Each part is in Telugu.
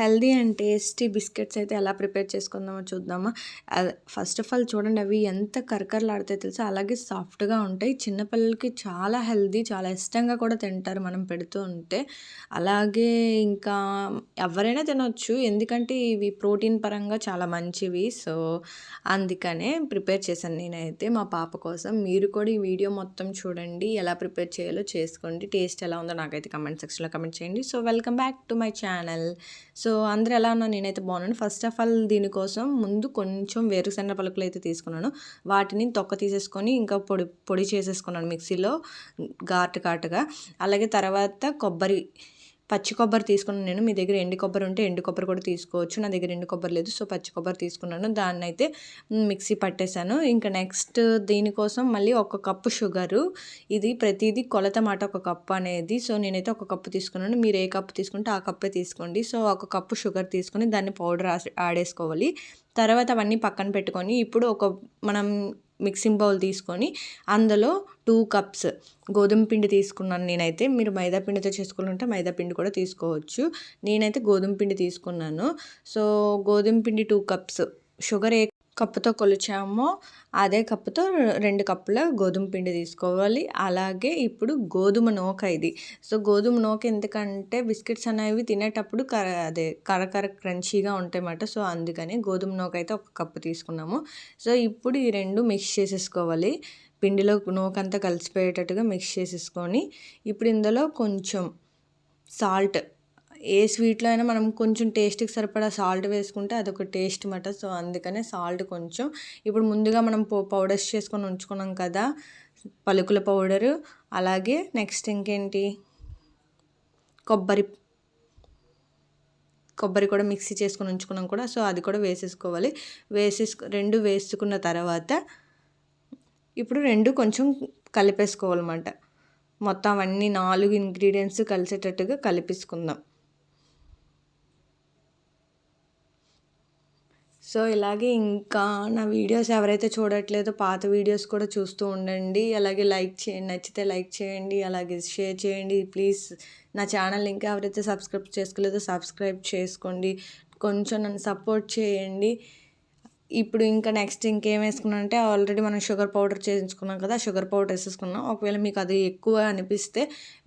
హెల్దీ అండ్ టేస్టీ బిస్కెట్స్ అయితే ఎలా ప్రిపేర్ చేసుకుందామో చూద్దామా. ఫస్ట్ ఆఫ్ ఆల్ చూడండి అవి ఎంత కరకరలాడితే తెలుసా? అలాగే సాఫ్ట్గా ఉంటాయి. చిన్నపిల్లలకి చాలా హెల్దీ చాలా ఇష్టంగా కూడా తింటారు మనం పెడుతూ ఉంటే. అలాగే ఇంకా ఎవరైనా తినొచ్చు ఎందుకంటే ఇవి ప్రోటీన్ పరంగా చాలా మంచివి. సో అందుకనే ప్రిపేర్ చేశాను నేనైతే మా పాప కోసం. మీరు కూడా ఈ వీడియో మొత్తం చూడండి ఎలా ప్రిపేర్ చేయాలో చేసుకోండి. టేస్ట్ ఎలా ఉందో నాకైతే కమెంట్ సెక్షన్లో కమెంట్ చేయండి. So welcome back to my channel. So so అందరూ ఎలా ఉన్నా నేనైతే బాగున్నాను. ఫస్ట్ ఆఫ్ ఆల్ దీనికోసం ముందు కొంచెం వేరుశనగ పలుకులు అయితే తీసుకున్నాను. వాటిని తొక్క తీసేసుకొని ఇంకా పొడి పొడి చేసేసుకున్నాను మిక్సీలో ఘాటు ఘాటుగా. అలాగే తర్వాత కొబ్బరి పచ్చి కొబ్బరి తీసుకున్నాను నేను. మీ దగ్గర ఎండు కొబ్బరి ఉంటే ఎండు కొబ్బరి కూడా తీసుకోవచ్చు. నా దగ్గర ఎండు కొబ్బరి లేదు సో పచ్చి కొబ్బరి తీసుకున్నాను. దాన్ని అయితే మిక్సీ పట్టేశాను. ఇంకా నెక్స్ట్ దీనికోసం మళ్ళీ ఒక కప్పు షుగరు. ఇది ప్రతిదీ కొలత మాట ఒక కప్పు అనేది. సో నేనైతే ఒక కప్పు తీసుకున్నాను. మీరు ఏ కప్పు తీసుకుంటే ఆ కప్పే తీసుకోండి. సో ఒక కప్పు షుగర్ తీసుకొని దాన్ని పౌడర్ ఆడేసుకోవాలి. తర్వాత అవన్నీ పక్కన పెట్టుకొని ఇప్పుడు ఒక మనం మిక్సింగ్ బౌల్ తీసుకొని అందులో టూ కప్స్ గోధుమ పిండి తీసుకున్నాను నేనైతే. మీరు మైదా పిండితో చేసుకుంటే మైదా పిండి కూడా తీసుకోవచ్చు. నేనైతే గోధుమ పిండి తీసుకున్నాను. సో గోధుమ పిండి టూ కప్స్ షుగర్ ఏ కప్పుతో కొలిచామో అదే కప్పుతో రెండు కప్పుల గోధుమ పిండి తీసుకోవాలి. అలాగే ఇప్పుడు గోధుమ నూక ఇది. సో గోధుమ నూక ఎందుకంటే బిస్కెట్స్ అనేవి తినేటప్పుడు కర అదే కరకర క్రంచీగా ఉంటాయన్నమాట. సో అందుకని గోధుమ నూక అయితే ఒక కప్పు తీసుకున్నాము. సో ఇప్పుడు ఈ రెండు మిక్స్ చేసేసుకోవాలి. పిండిలో నూకంతా కలిసిపోయేటట్టుగా మిక్స్ చేసేసుకొని ఇప్పుడు ఇందులో కొంచెం సాల్ట్ ఏ స్వీట్లో అయినా మనం కొంచెం టేస్ట్కి సరిపడా సాల్ట్ వేసుకుంటే అదొక టేస్ట్ మాట. సో అందుకనే సాల్ట్ కొంచెం. ఇప్పుడు ముందుగా మనం పౌడర్స్ చేసుకొని ఉంచుకున్నాం కదా పలుకుల పౌడరు. అలాగే నెక్స్ట్ ఇంకేంటి? కొబ్బరి కొబ్బరి కూడా మిక్సీ చేసుకొని ఉంచుకున్నాం కూడా. సో అది కూడా వేసేసుకోవాలి. వేసేసుకు రెండు వేసుకున్న తర్వాత ఇప్పుడు రెండు కొంచెం కలిపేసుకోవాలన్నమాట. మొత్తం అవన్నీ నాలుగు ఇంగ్రీడియంట్స్ కలిసేటట్టుగా కలిపేసుకుందాం. సో ఇలాగే ఇంకా నా వీడియోస్ ఎవరైతే చూడట్లేదో పాత వీడియోస్ కూడా చూస్తూ ఉండండి. అలాగే లైక్ చేయండి నచ్చితే లైక్ చేయండి అలాగే షేర్ చేయండి. ప్లీజ్ నా ఛానల్ ఇంకా ఎవరైతే సబ్స్క్రైబ్ చేసుకోలేదో సబ్స్క్రైబ్ చేసుకోండి. కొంచెం నన్ను సపోర్ట్ చేయండి. ఇప్పుడు ఇంకా నెక్స్ట్ ఇంకేం వేసుకున్నాం అంటే ఆల్రెడీ మనం షుగర్ పౌడర్ చేయించుకున్నాం కదా షుగర్ పౌడర్ వేసేసుకున్నాం. ఒకవేళ మీకు అది ఎక్కువ అనిపిస్తే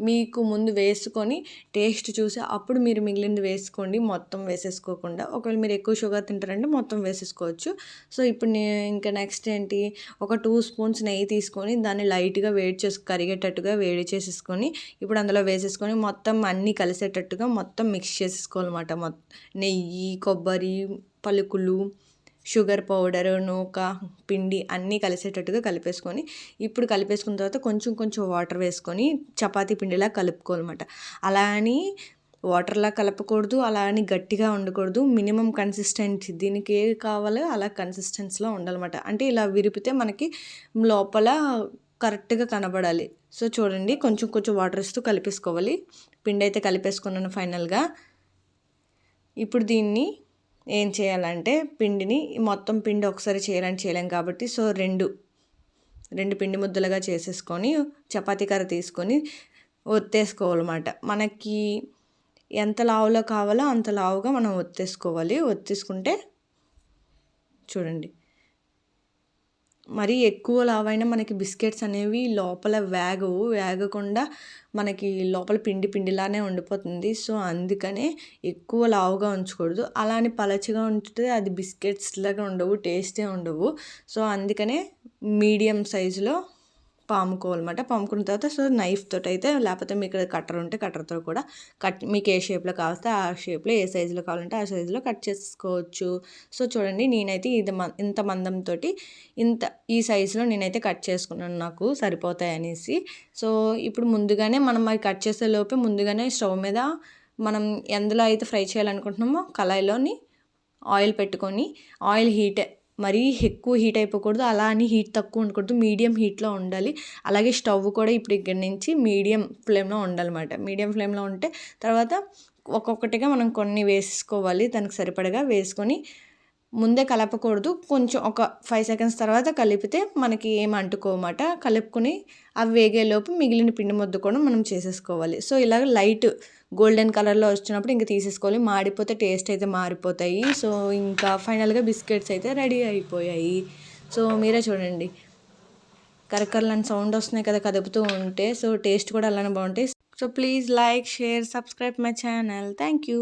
మీకు ముందు వేసుకొని టేస్ట్ చూసి అప్పుడు మీరు మిగిలింది వేసుకోండి. మొత్తం వేసేసుకోకుండా. ఒకవేళ మీరు ఎక్కువ షుగర్ తింటారంటే మొత్తం వేసేసుకోవచ్చు. సో ఇప్పుడు నేను ఇంకా నెక్స్ట్ ఏంటి? ఒక టూ స్పూన్స్ నెయ్యి తీసుకొని దాన్ని లైట్గా వేడి చేసు కరిగేటట్టుగా వేడి చేసేసుకొని ఇప్పుడు అందులో వేసేసుకొని మొత్తం అన్నీ కలిసేటట్టుగా మొత్తం మిక్స్ చేసేసుకోవాలన్నమాట. మొత్తం నెయ్యి కొబ్బరి పలుకులు షుగర్ పౌడర్ నూక పిండి అన్నీ కలిసేటట్టుగా కలిపేసుకొని ఇప్పుడు కలిపేసుకున్న తర్వాత కొంచెం కొంచెం వాటర్ వేసుకొని చపాతీ పిండిలా కలుపుకోవాలన్నమాట. అలా అని వాటర్లా కలపకూడదు అలా అని గట్టిగా ఉండకూడదు మినిమం కన్సిస్టెన్సీ దీనికి ఏ కావాలో అలా కన్సిస్టెన్సీలో ఉండాలన్నమాట. అంటే ఇలా విరిపితే మనకి లోపల కరెక్ట్గా కనబడాలి. సో చూడండి కొంచెం కొంచెం వాటర్ ఇస్తూ కలిపేసుకోవాలి. పిండి అయితే కలిపేసుకున్నాను ఫైనల్గా. ఇప్పుడు దీన్ని ఏం చేయాలంటే పిండిని మొత్తం పిండి ఒకసారి చేయాలని చేయలేం కాబట్టి సో రెండు రెండు పిండి ముద్దలుగా చేసేసుకొని చపాతీ కర్ర తీసుకొని ఒత్తేసుకోవాలన్నమాట. మనకి ఎంత లావులో కావాలో అంత లావుగా మనం ఒత్తేసుకోవాలి. ఒత్తేసుకుంటే చూడండి. మరీ ఎక్కువ లావైనా మనకి బిస్కెట్స్ అనేవి లోపల వేగవు వేగకుండా మనకి లోపల పిండి పిండిలానే ఉండిపోతుంది. సో అందుకనే ఎక్కువ లావుగా ఉంచకూడదు. అలా అని పలచగా ఉంచితే అది బిస్కెట్స్ లాగా ఉండవు టేస్టే ఉండవు. సో అందుకనే మీడియం సైజులో పాముకోవాలన్నమాట. పాముకున్న తర్వాత సో నైఫ్ తోటి అయితే లేకపోతే మీకు కట్టర్ ఉంటే కట్టర్తో కూడా కట్ మీకు ఏ షేప్లో కావస్తే ఆ షేప్లో ఏ సైజులో కావాలంటే ఆ సైజులో కట్ చేసుకోవచ్చు. సో చూడండి నేనైతే ఇది ఇంత మందంతో ఇంత ఈ సైజులో నేనైతే కట్ చేసుకున్నాను నాకు సరిపోతాయి అనేసి. సో ఇప్పుడు ముందుగానే మనం అవి కట్ చేసే లోపే ముందుగానే స్టవ్ మీద మనం ఎందులో అయితే ఫ్రై చేయాలనుకుంటున్నామో కళాయిలోని ఆయిల్ పెట్టుకొని ఆయిల్ హీట్ మరీ ఎక్కువ హీట్ అయిపోకూడదు అలా అని హీట్ తక్కువ ఉండకూడదు మీడియం హీట్లో ఉండాలి. అలాగే స్టవ్ కూడా ఇప్పుడు ఇక్కడి నుంచి మీడియం ఫ్లేమ్లో ఉండాలన్నమాట. మీడియం ఫ్లేమ్లో ఉంటే తర్వాత ఒక్కొక్కటిగా మనం కొన్ని వేసుకోవాలి దానికి సరిపడగా వేసుకొని ముందే కలపకూడదు. కొంచెం ఒక ఫైవ్ సెకండ్స్ తర్వాత కలిపితే మనకి ఏం అంటుకోమాట. కలుపుకొని అవి వేగేలోపు మిగిలిన పిండి ముద్ద కూడా మనం చేసేసుకోవాలి. సో ఇలాగ లైట్ గోల్డెన్ కలర్లో వచ్చినప్పుడు ఇంకా తీసేసుకోవాలి. మాడిపోతే టేస్ట్ అయితే మారిపోతాయి. సో ఇంకా ఫైనల్గా బిస్కెట్స్ అయితే రెడీ అయిపోయాయి. సో మీరే చూడండి. కరకరలని సౌండ్ వస్తున్నాయి కదా కదుపుతూ ఉంటే. సో టేస్ట్ కూడా అలానే బాగుంటాయి. So please like share subscribe my channel. Thank you